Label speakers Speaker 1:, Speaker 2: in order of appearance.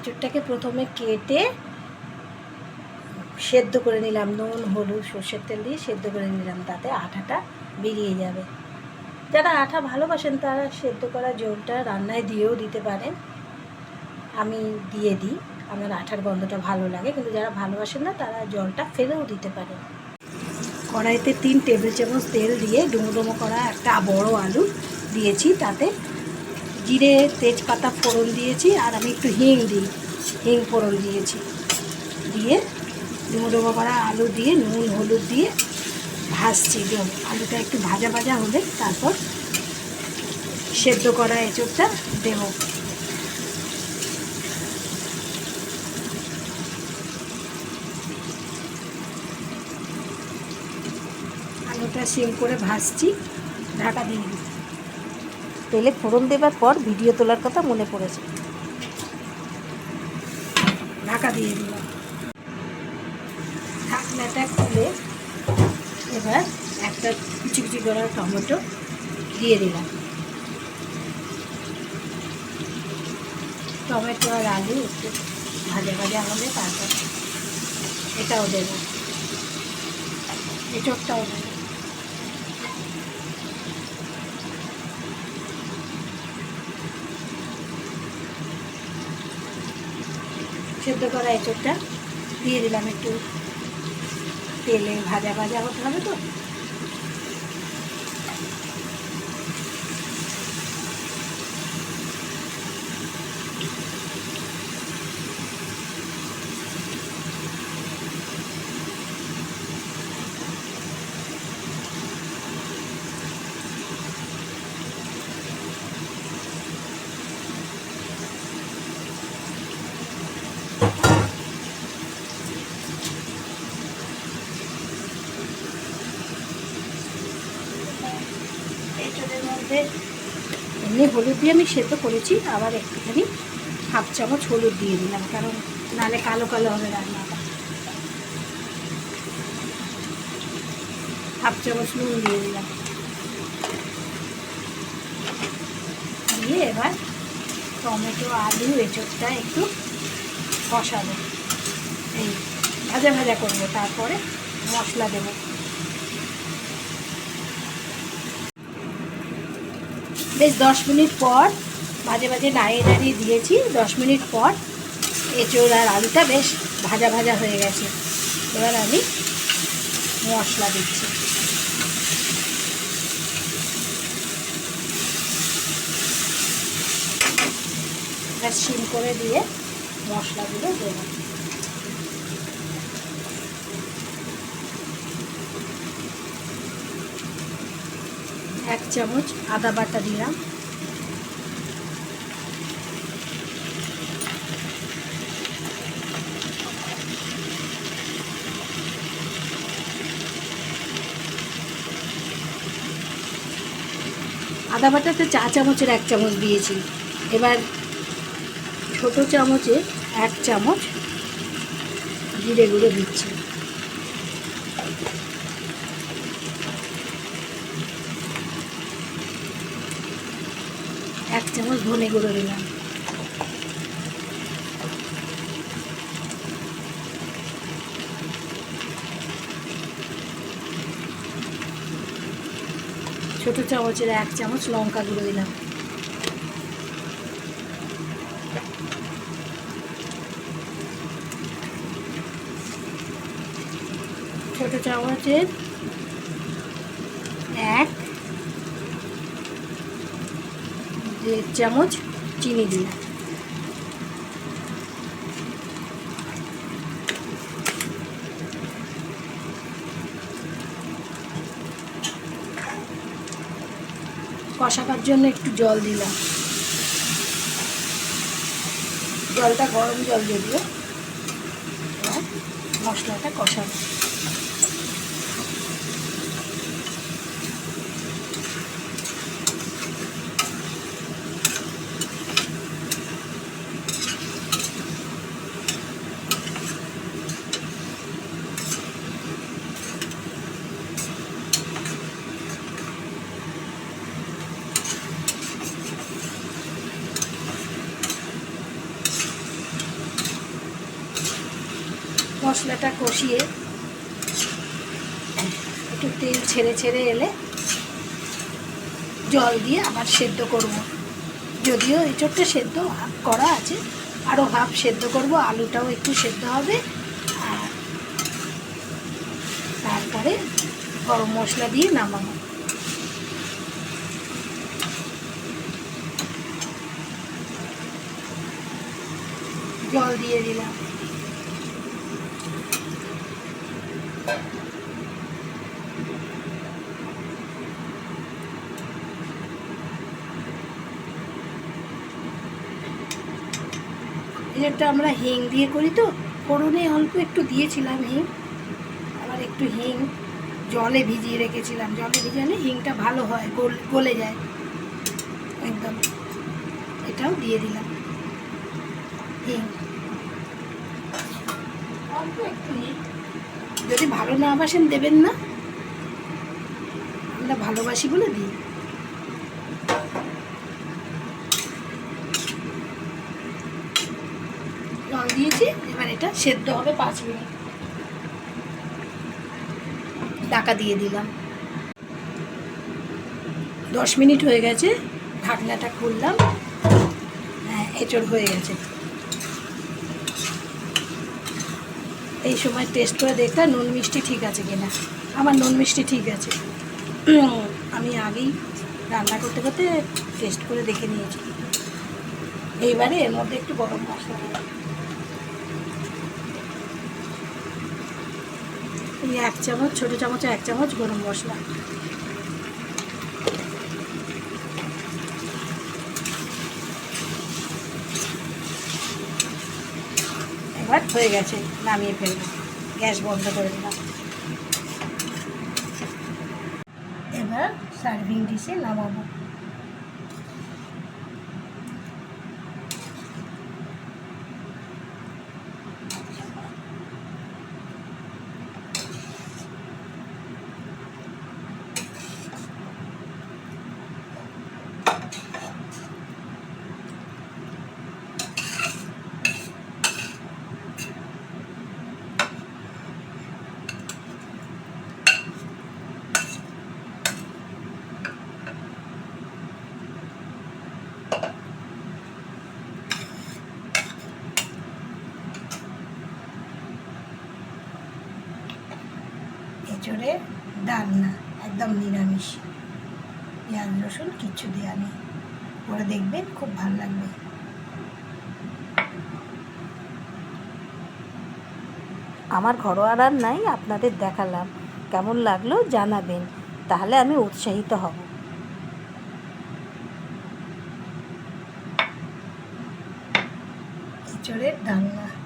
Speaker 1: এঁচুড়টাকে প্রথমে কেটে সেদ্ধ করে নিলাম, নুন, হলুদ, সর্ষের তেল দিয়ে সেদ্ধ করে নিলাম, তাতে আঠাটা বেরিয়ে যাবে। যারা আঠা ভালোবাসেন তারা সেদ্ধ করা জলটা রান্নায় দিয়েও দিতে পারেন। আমি দিয়ে দিই, আমার আঠার গন্ধটা ভালো লাগে, কিন্তু যারা ভালোবাসেন না তারা জলটা ফেলেও দিতে পারেন। কড়াইতে তিন টেবিল চামচ তেল দিয়ে ডুমো ডুমো করা একটা বড় আলু দিয়েছি, তাতে জিরে, তেজপাতা ফোড়ন দিয়েছি আর আমি একটু হিং দিই। হিং ফোড়ন দিয়েছি। দিয়ে ডুমো ডুমো করা আলু দিয়ে, নুন, হলুদ দিয়ে ভাজছি আলুটা একটু ভাজা ভাজা হলে তারপর সেদ্ধ করা এঁচোড়টা দেবো। আলুটা সিম করে ভাজছি, ঢাকা দিয়ে দিই তেলে ফোড়ন দেবার পর ভিডিও তোলার কথা মনে পড়েছে। ঢাকা দিয়ে দিলাম। ঢাকনাটা খুলে এবার একটা কুচি কুচি করা টমেটো দিয়ে দিলাম। টমেটো আর আলু একটু ভাজা ভাজা হবে, তারপর এটাও দেবো। এচোরটাও দেবো। সেদ্ধ করা এঁচোড়টা দিয়ে দিলাম একটু তেলে ভাজা ভাজা হতে হবে তো? মধ্যে এমনি হলুদ দিয়ে আমি সেদ্ধ করেছি, আবার একটুখানি হাফ চামচ হলুদ দিয়ে দিলাম, কারণ নাহলে কালো কালো হবে রান্নাটা। হাফ চামচ নুন দিয়ে দিলাম। দিয়ে এবার টমেটো, আলু, এঁচোড়টা একটু কষাবো। এই ভাজা ভাজা করব, তারপরে মশলা দেবো। বেশ দশ মিনিট পর, মাঝে মাঝে নাড়িয়ে নাড়িয়ে দিয়েছি, দশ মিনিট পর এঁচোড় আর আলুটা বেশ ভাজা ভাজা হয়ে গেছে। এবার আমি মশলা দিচ্ছি। সিম করে দিয়ে মশলাগুলো দেবো। এক চামচ আদা বাটা দিলাম। আদা বাটাতে চা চামচের এক চামচ দিয়েছি। এবার ছোট চামচে এক চামচ জিরে গুঁড়ো দিচ্ছি। এক চামচ ধনে গুঁড়ো দিলাম। ছোট চামচের এক চামচ লঙ্কা গুঁড়ো দিলাম। ছোট চামচের এক দেড় চামচ চিনি দিলাম কষাবার জন্য একটু জল দিলাম। জলটা গরম জল যদিও এবার মশলাটা কষাবো। মশলাটা কষিয়ে একটু তেল ছেড়ে ছেড়ে এলে জল দিয়ে আবার সেদ্ধ করব। যদিও এঁচোড়টা সেদ্ধ হাফ করা আছে আরও হাফ সেদ্ধ করব, আলুটাও একটু সেদ্ধ হবে, আর তারপরে গরম মশলা দিয়ে নামাবো। জল দিয়ে দিলাম। এটা আমরা হিং দিয়ে করি তো, ফোড়নে অল্প একটু দিয়েছিলাম হিং, আবার একটু হিং জলে ভিজিয়ে রেখেছিলাম। জলে ভিজালে হিংটা ভালো হয়, গোল, গলে যায়। একদম এটাও দিয়ে দিলাম হিং। অল্প একটু হিং। যদি ভালো না বাসেন, দেবেন না। আমরা ভালোবাসি বলে দিই। জল দিয়েছি, এবার এটা সেদ্ধ হবে পাঁচ মিনিট। ঢাকা দিয়ে দিলাম। দশ মিনিট হয়ে গেছে, ঢাকনাটা খুললাম। হ্যাঁ এঁচড় হয়ে গেছে। এই সময় টেস্ট করে দেখতে নুন মিষ্টি ঠিক আছে কি না আমার নুন মিষ্টি ঠিক আছে। আমি আগেই রান্না করতে করতে টেস্ট করে দেখে নিয়েছি। এইবারে এর মধ্যে একটু গরম মশলা এই এক চামচ, ছোটো চামচে এক চামচ গরম মশলা। এবার হয়ে গেছে নামিয়ে ফেলব। গ্যাস বন্ধ করে দিলাম। এবার সার্ভিং ডিশে নামাবো। এঁচড়ে ডালনা একদম নিরামিষ। পেঁয়াজ, রসুন কিচ্ছু দেওয়া নেই। করে দেখবেন খুব ভালো লাগবে।
Speaker 2: আমার ঘরোয়া রান্নাই আপনাদের দেখালাম। কেমন লাগল জানাবেন। তাহলে আমি উৎসাহিত হব।
Speaker 1: এঁচড়ের ডালনা